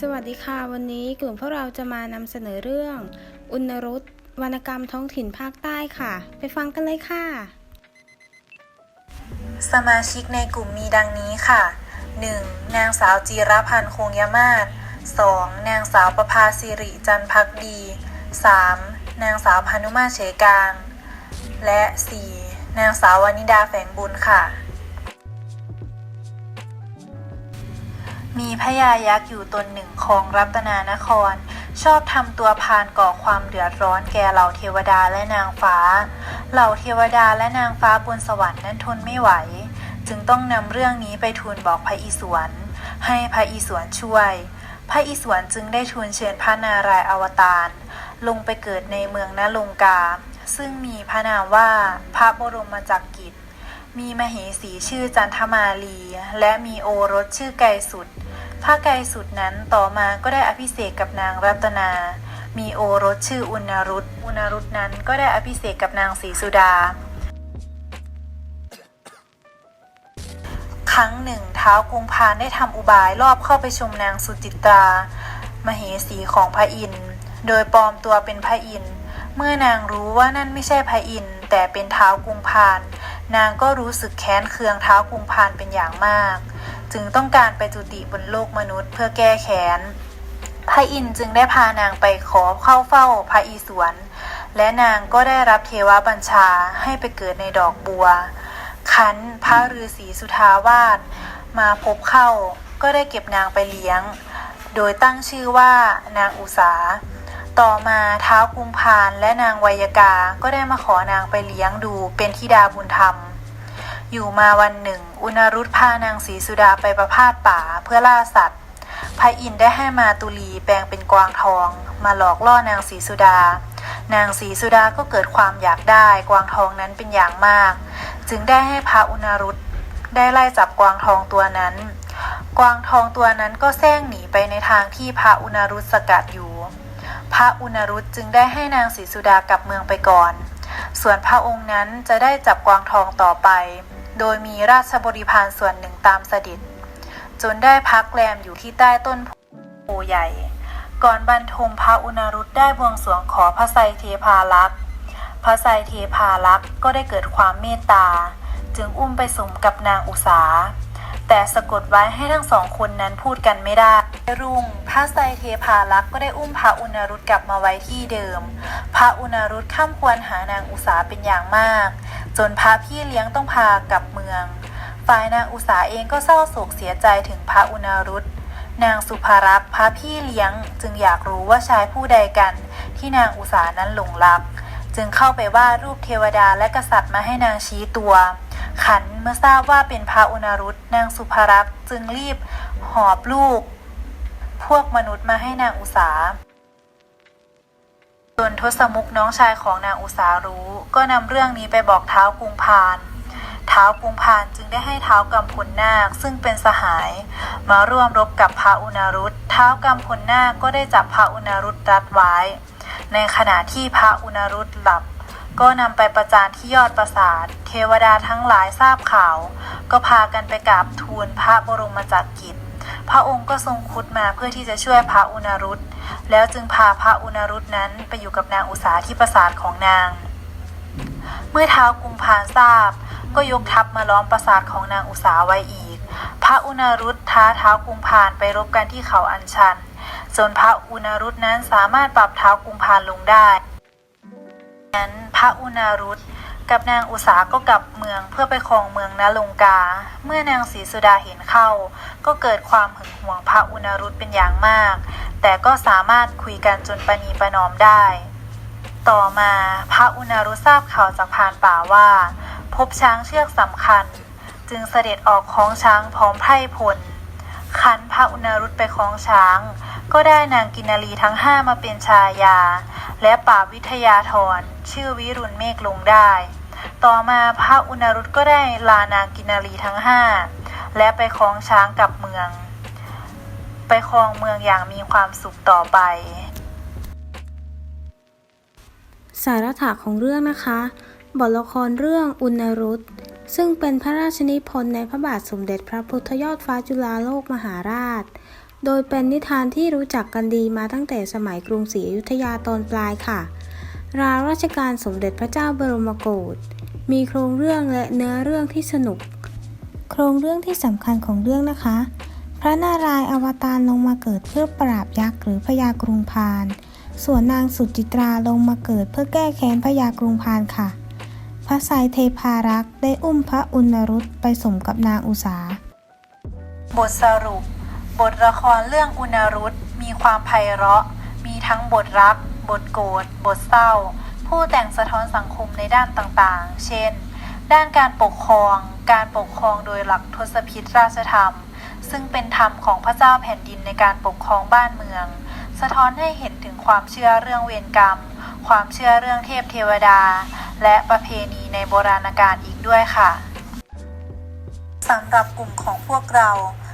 สวัสดีค่ะ วันนี้กลุ่มพวกเราจะมานำเสนอเรื่อง อุณรุตวรรณกรรมท้องถิ่นภาคใต้ค่ะ ไปฟังกันเลยค่ะ สมาชิกในกลุ่มมีดังนี้ค่ะ 1. นางสาวจีรพันธ์คงยมาศ 2. นางสาวประภาสิริจันพักดี 3. นางสาวพานุมาเฉยกลาง และ 4. นางสาววานิดาแฝงบุญค่ะ มีพญายักษ์อยู่ตนหนึ่งของรัตนานคร ชอบทำตัวพานก่อความเดือดร้อนแก่เหล่าเทวดาและนางฟ้า เหล่าเทวดาและนางฟ้าบนสวรรค์นั้นทนไม่ไหว จึงต้องนำเรื่องนี้ไปทูลบอกพระอิศวรให้พระอิศวรช่วย พระอิศวรจึงได้ทูลเชิญพระนารายณ์อวตาร ลงไปเกิดในเมืองนลงกา ซึ่งมีพระนามว่าพระบรมจักรกิจมีมเหสีชื่อจันทมาลี และมีโอรสชื่อไกสุด พระไกรสุดนั้นต่อมาก็ได้อภิเษกกับนางรัตนา มีโอรสชื่ออุณรุตอุณรุตนั้นก็ได้อภิเษกกับนางศรีสุดา ครั้งหนึ่งเท้าวกุงพานได้ทำอุบายรอบเข้าไปชมนางสุจิตรา มเหสีของพระอินทร์โดยปลอมตัวเป็นพระอินทร์เมื่อนางรู้ว่านั่นไม่ใช่พระอินทร์แต่เป็นเท้าวกุงพาน นางก็รู้สึกแค้นเคืองเท้าวกุงพานเป็นอย่างมาก จึงต้องการไปจุติบนโลกมนุษย์เพื่อแก้แค้นพระอินทร์จึงได้พานางไปขอเข้าเฝ้าพระอิศวรและนางก็ได้รับเทวบัญชาให้ไปเกิดในดอกบัว คันพระฤาษีสุทาวาสมาพบเข้าก็ได้เก็บนางไปเลี้ยง โดยตั้งชื่อว่านางอุสา ต่อมาเท้าวกุมพานและนางไวยากา ก็ได้มาขอนางไปเลี้ยงดูเป็นธิดาบุญธรรม อยู่มาวันหนึ่ง อุณรุตพานางศรีสุดาไปประพาสป่าเพื่อล่าสัตว์พระอินทร์ได้ให้มาตุลีแปลงเป็นกวางทอง มาหลอกล่อนางศรีสุดา นางศรีสุดาก็เกิดความอยากได้กวางทองนั้นเป็นอย่างมาก จึงได้ให้พระอุณรุตได้ไล่จับกวางทองตัวนั้น กวางทองตัวนั้นก็แซงหนีไปในทางที่พระอุณรุตสกัดอยู่ พระอุณรุตจึงได้ให้นางศรีสุดากลับเมืองไปก่อน ส่วนพระองค์นั้นจะได้จับกวางทองต่อไป โดยมีราชบริพารส่วนหนึ่งตามเสด็จ จนได้พักแรมอยู่ที่ใต้ต้นโพใหญ่ ก่อนบรรทมพระอุณรุตได้บวงสรวงขอพระไทรเทพารักษ์พระไทรเทพารักษ์ก็ได้เกิดความเมตตา จึงอุ้มไปสมกับนางอุสา แต่สะกดไว้ให้ทั้งสองคนนั้นพูดกันไม่ได้ รุ่งพระไทรเทพารักษ์ก็ได้อุ้มพระอุณรุตกลับมาไว้ที่เดิม พระอุณรุตข้ามควรหานางอุสาเป็นอย่างมาก จนพระพี่เลี้ยงต้องพากลับเมือง ฝ่ายนางอุสาเองก็เศร้าโศกเสียใจถึงพระอุณรุตนางสุภารักษ์พระพี่เลี้ยงจึงอยากรู้ว่าชายผู้ใดกัน ที่นางอุสานั้นหลงรัก จึงเข้าไปวาดรูปเทวดาและกษัตริย์มาให้นางชี้ตัว ขันเมื่อทราบว่าเป็นพระอุณรุตนางสุภรักษ์จึงรีบหอบลูก พวกมนุษย์มาให้นางอุสาจนทศมุกน้องชายของนางอุสารู้ ก็นำเรื่องนี้ไปบอกเท้าวกุงพานเท้าวกุงพานจึงได้ให้เท้ากำพลนาคซึ่งเป็นสหาย มาร่วมรบกับพระอุณรุตเท้ากำพลนาคก็ได้จับพระอุณรุตรัดไว้ ในขณะที่พระอุณรุตหลับ ก็นำไปประจานที่ยอดปราสาท เทวดาทั้งหลายทราบข่าว ก็พากันไปกราบทูลพระบรมจักรกิจ พระองค์ก็ทรงคุดมาเพื่อที่จะช่วยพระอุณรุตแล้วจึงพาพระอุณรุตนั้นไปอยู่กับนางอุสาที่ปราสาทของนาง เมื่อเท้ากุมพานทราบ ก็ยกทัพมาล้อมปราสาทของนางอุสาไว้อีก พระอุณรุตท้าเท้ากุมพานไปรบกันที่เขาอัญชันจนพระอุณรุตนั้นสามารถปรับเท้ากุมพานลงได้นั้น ระอุณารุตกับนางอุสาก็กลับเมืองเพื่อไปครองเมืองนลงกา เมื่อนางศรีสุดาเห็นเข้า ก็เกิดความหึงหวงพระอุณารุตเป็นอย่างมาก แต่ก็สามารถคุยกันจนประนีประนอมได้ ต่อมาพระอุณารุทราบข่าวจากพานป่าว่า พบช้างเชือกสำคัญ จึงเสด็จออกคล้องช้างพร้อมไพร่พลคันพระอุณารุตไปคล้องช้าง ก็ได้นางกินนารีทั้งห้ามาเป็นชายา และป่าวิทยาธรชื่อวิรุณเมฆลงได้ ต่อมาพระอุณารุตก็ได้ลานางกินารีทั้งห้าและไปคลองช้างกลับเมือง ไปครองเมืองอย่างมีความสุขต่อไป สาระถาของเรื่องนะคะบทละครเรื่องอุณรุตซึ่งเป็นพระราชนิพนธ์ในพระบาทสมเด็จพระพุทธยอดฟ้าจุฬาโลกมหาราช โดยเป็นนิทานที่รู้จักกันดีมาตั้งแต่สมัยกรุงศรีอยุธยาตอนปลายค่ะ ราวราชการสมเด็จพระเจ้าบรมโกศ มีโครงเรื่องและเนื้อเรื่องที่สนุก โครงเรื่องที่สำคัญของเรื่องนะคะ พระนารายณ์อวตารลงมาเกิดเพื่อปราบยักษ์หรือพญากรุงพาน ส่วนนางสุจิตราลงมาเกิดเพื่อแก้แค้นพญากรุงพานค่ะ พระไซเทพารักษ์ได้อุ้มพระอุณรุตไปสมกับนางอุสา บทสรุป บทละครเรื่องอุณรุตมีความไพเราะ มีทั้งบทรัก บทโกรธ บทเศร้า ผู้แต่งสะท้อนสังคมในด้านต่างๆ เช่น ด้านการปกครอง การปกครองโดยหลักทศพิธราชธรรม ซึ่งเป็นธรรมของพระเจ้าแผ่นดินในการปกครองบ้านเมือง สะท้อนให้เห็นถึงความเชื่อเรื่องเวรกรรม ความเชื่อเรื่องเทพเทวดา และประเพณีในโบราณกาลอีกด้วยค่ะสำหรับกลุ่มของพวกเรา